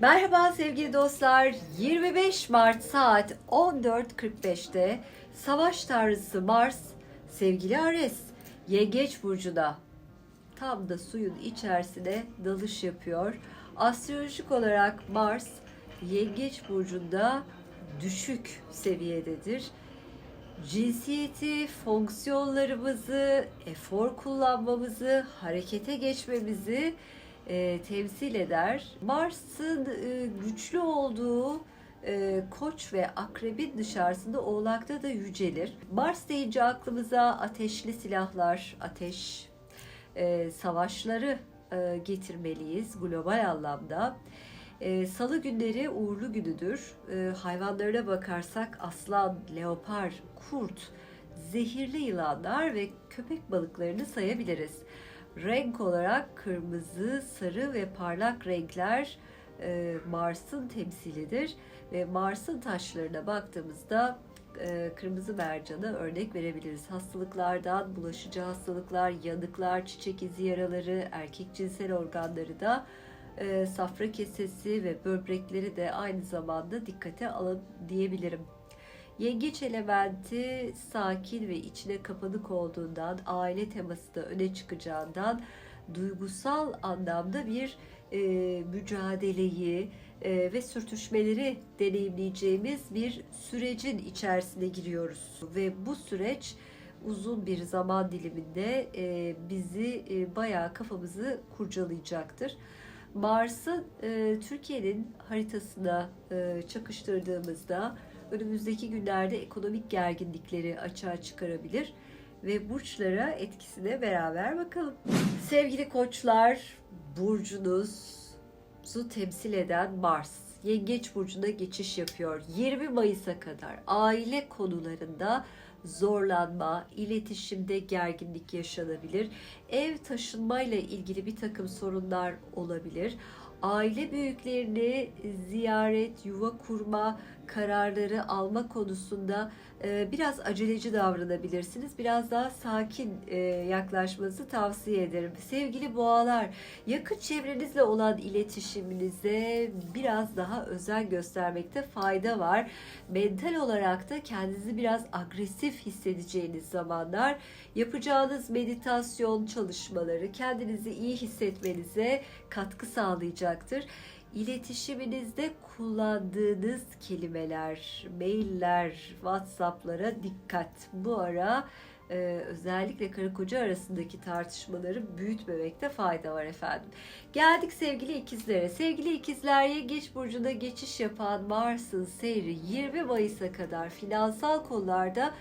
Merhaba sevgili dostlar. 25 Mart saat 14.45'te Savaş Tanrısı Mars, sevgili Ares, Yengeç Burcu'da tam da suyun içerisine dalış yapıyor. Astrolojik olarak Mars, Yengeç Burcu'nda düşük seviyededir. Cinsiyeti, fonksiyonlarımızı, efor kullanmamızı, harekete geçmemizi e, temsil eder. Mars'ın e, güçlü olduğu e, Koç ve Akrebin dışarısında Oğlak'ta da yücelir. Mars deyince aklımıza ateşli silahlar, ateş, e, savaşları e, getirmeliyiz global anlamda. E, Salı günleri uğurlu günüdür. E, hayvanlarına bakarsak aslan, leopar, kurt, zehirli yılanlar ve köpek balıklarını sayabiliriz. Renk olarak kırmızı, sarı ve parlak renkler e, Mars'ın temsilidir ve Mars'ın taşlarına baktığımızda e, kırmızı mercana örnek verebiliriz. Hastalıklardan, bulaşıcı hastalıklar, yanıklar, çiçek izi yaraları, erkek cinsel organları da e, safra kesesi ve böbrekleri de aynı zamanda dikkate alın diyebilirim. Yengeç elementi sakin ve içine kapanık olduğundan, aile teması da öne çıkacağından duygusal anlamda bir e, mücadeleyi e, ve sürtüşmeleri deneyimleyeceğimiz bir sürecin içerisine giriyoruz. Ve bu süreç uzun bir zaman diliminde e, bizi e, bayağı kafamızı kurcalayacaktır. Mars'ın e, Türkiye'nin haritasına e, çakıştırdığımızda önümüzdeki günlerde ekonomik gerginlikleri açığa çıkarabilir ve burçlara etkisine beraber bakalım. Sevgili koçlar, burcunuzu temsil eden Mars Yengeç burcuna geçiş yapıyor. 20 Mayıs'a kadar aile konularında zorlanma, iletişimde gerginlik yaşanabilir. Ev taşınmayla ilgili bir takım sorunlar olabilir. Aile büyüklerini ziyaret, yuva kurma kararları alma konusunda e, biraz aceleci davranabilirsiniz. Biraz daha sakin e, yaklaşmanızı tavsiye ederim. Sevgili boğalar, yakın çevrenizle olan iletişiminize biraz daha özen göstermekte fayda var. Mental olarak da kendinizi biraz agresif hissedeceğiniz zamanlar yapacağınız meditasyon çalışmaları kendinizi iyi hissetmenize katkı sağlayacaktır. İletişiminizde kullandığınız kelimeler, mailler, WhatsApp'lara dikkat. Bu ara e, özellikle karı koca arasındaki tartışmaları büyütmemekte fayda var efendim. Geldik sevgili ikizlere. Sevgili ikizler Yengeç Burcu'nda geçiş yapan Mars'ın seyri 20 Mayıs'a kadar finansal konularda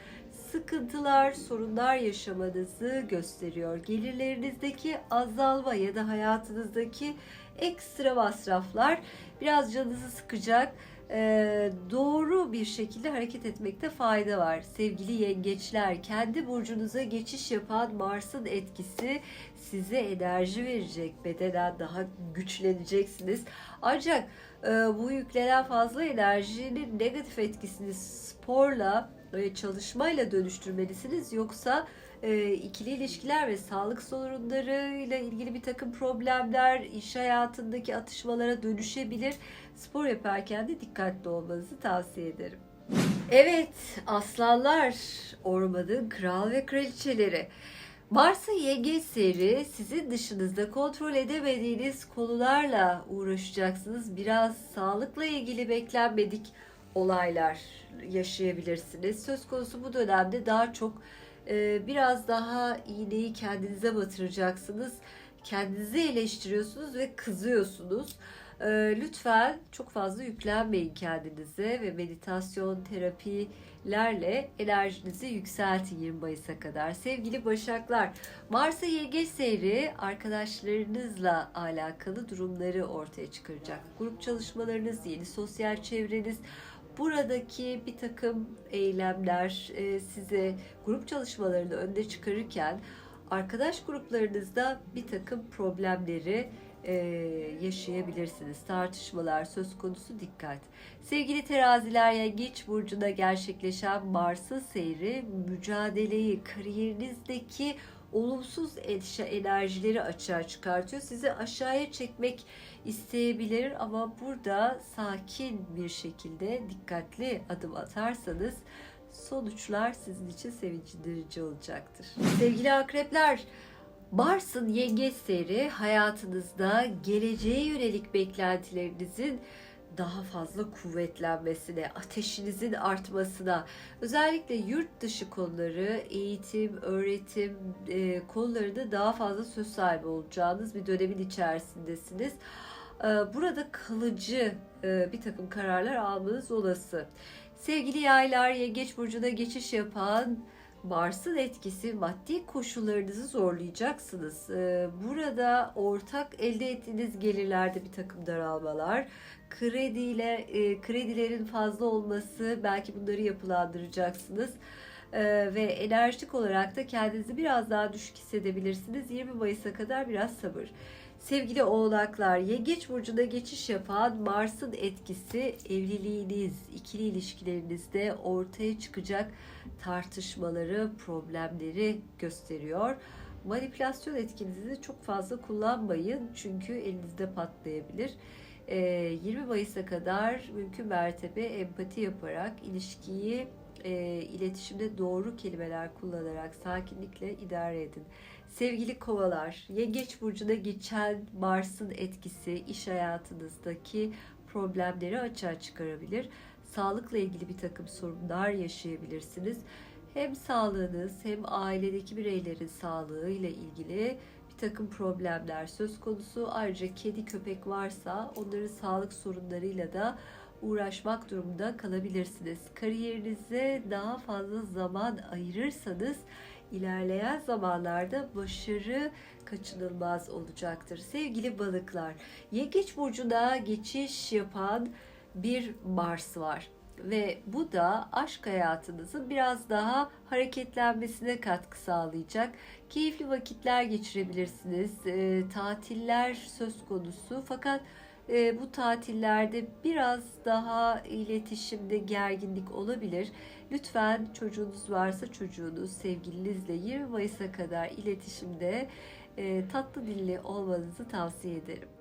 sıkıntılar, sorunlar yaşamanızı gösteriyor. Gelirlerinizdeki azalma ya da hayatınızdaki ekstra masraflar biraz canınızı sıkacak. Ee, doğru bir şekilde hareket etmekte fayda var. Sevgili yengeçler, kendi burcunuza geçiş yapan Mars'ın etkisi size enerji verecek. Bedenen daha güçleneceksiniz. Ancak e, bu yüklenen fazla enerjinin negatif etkisini sporla çalışmayla dönüştürmelisiniz. Yoksa e, ikili ilişkiler ve sağlık sorunlarıyla ilgili bir takım problemler, iş hayatındaki atışmalara dönüşebilir. Spor yaparken de dikkatli olmanızı tavsiye ederim. Evet, aslanlar, ormanın kral ve kraliçeleri. Mars'ın yengeç seyri sizin dışınızda kontrol edemediğiniz konularla uğraşacaksınız. Biraz sağlıkla ilgili beklenmedik olaylar yaşayabilirsiniz. Söz konusu bu dönemde daha çok e, biraz daha iğneyi kendinize batıracaksınız. Kendinizi eleştiriyorsunuz ve kızıyorsunuz. E, lütfen çok fazla yüklenmeyin kendinize ve meditasyon, terapilerle enerjinizi yükseltin 20 Mayıs'a kadar. Sevgili Başaklar, Mars'a yengeç seyri arkadaşlarınızla alakalı durumları ortaya çıkaracak. Grup çalışmalarınız, yeni sosyal çevreniz, buradaki bir takım eylemler e, size grup çalışmalarını önde çıkarırken arkadaş gruplarınızda bir takım problemleri e, yaşayabilirsiniz. Tartışmalar söz konusu dikkat. Sevgili teraziler yengeç burcunda gerçekleşen Mars'ın seyri mücadeleyi, kariyerinizdeki olumsuz enerjileri açığa çıkartıyor. Sizi aşağıya çekmek isteyebilir ama burada sakin bir şekilde dikkatli adım atarsanız sonuçlar sizin için sevindirici olacaktır. Sevgili akrepler, Mars'ın yengeç seyri hayatınızda geleceğe yönelik beklentilerinizin daha fazla kuvvetlenmesine, ateşinizin artmasına, özellikle yurt dışı konuları, eğitim, öğretim e, konularında daha fazla söz sahibi olacağınız bir dönemin içerisindesiniz. E, burada kalıcı e, bir takım kararlar almanız olası. Sevgili yaylar, yengeç burcuna geçiş yapan Mars'ın etkisi maddi koşullarınızı zorlayacaksınız. Ee, Burada ortak elde ettiğiniz gelirlerde bir takım daralmalar, krediyle e, kredilerin fazla olması belki bunları yapılandıracaksınız. Ee, ve enerjik olarak da kendinizi biraz daha düşük hissedebilirsiniz. 20 Mayıs'a kadar biraz sabır. Sevgili oğlaklar, yengeç burcuna geçiş yapan Mars'ın etkisi evliliğiniz, ikili ilişkilerinizde ortaya çıkacak tartışmaları, problemleri gösteriyor. Manipülasyon etkinizi çok fazla kullanmayın çünkü elinizde patlayabilir. Ee, 20 Mayıs'a kadar mümkün mertebe empati yaparak ilişkiyi e, iletişimde doğru kelimeler kullanarak sakinlikle idare edin. Sevgili kovalar, yengeç burcuna geçen Mars'ın etkisi iş hayatınızdaki problemleri açığa çıkarabilir. Sağlıkla ilgili bir takım sorunlar yaşayabilirsiniz. Hem sağlığınız hem ailedeki bireylerin sağlığı ile ilgili bir takım problemler söz konusu. Ayrıca kedi köpek varsa onların sağlık sorunlarıyla da uğraşmak durumunda kalabilirsiniz. Kariyerinize daha fazla zaman ayırırsanız ilerleyen zamanlarda başarı kaçınılmaz olacaktır. Sevgili balıklar, Yengeç burcuna geçiş yapan bir Mars var ve bu da aşk hayatınızın biraz daha hareketlenmesine katkı sağlayacak. Keyifli vakitler geçirebilirsiniz. E, tatiller söz konusu fakat e, bu tatillerde biraz daha iletişimde gerginlik olabilir. Lütfen çocuğunuz varsa çocuğunuz, sevgilinizle 20 Mayıs'a kadar iletişimde e, tatlı dilli olmanızı tavsiye ederim.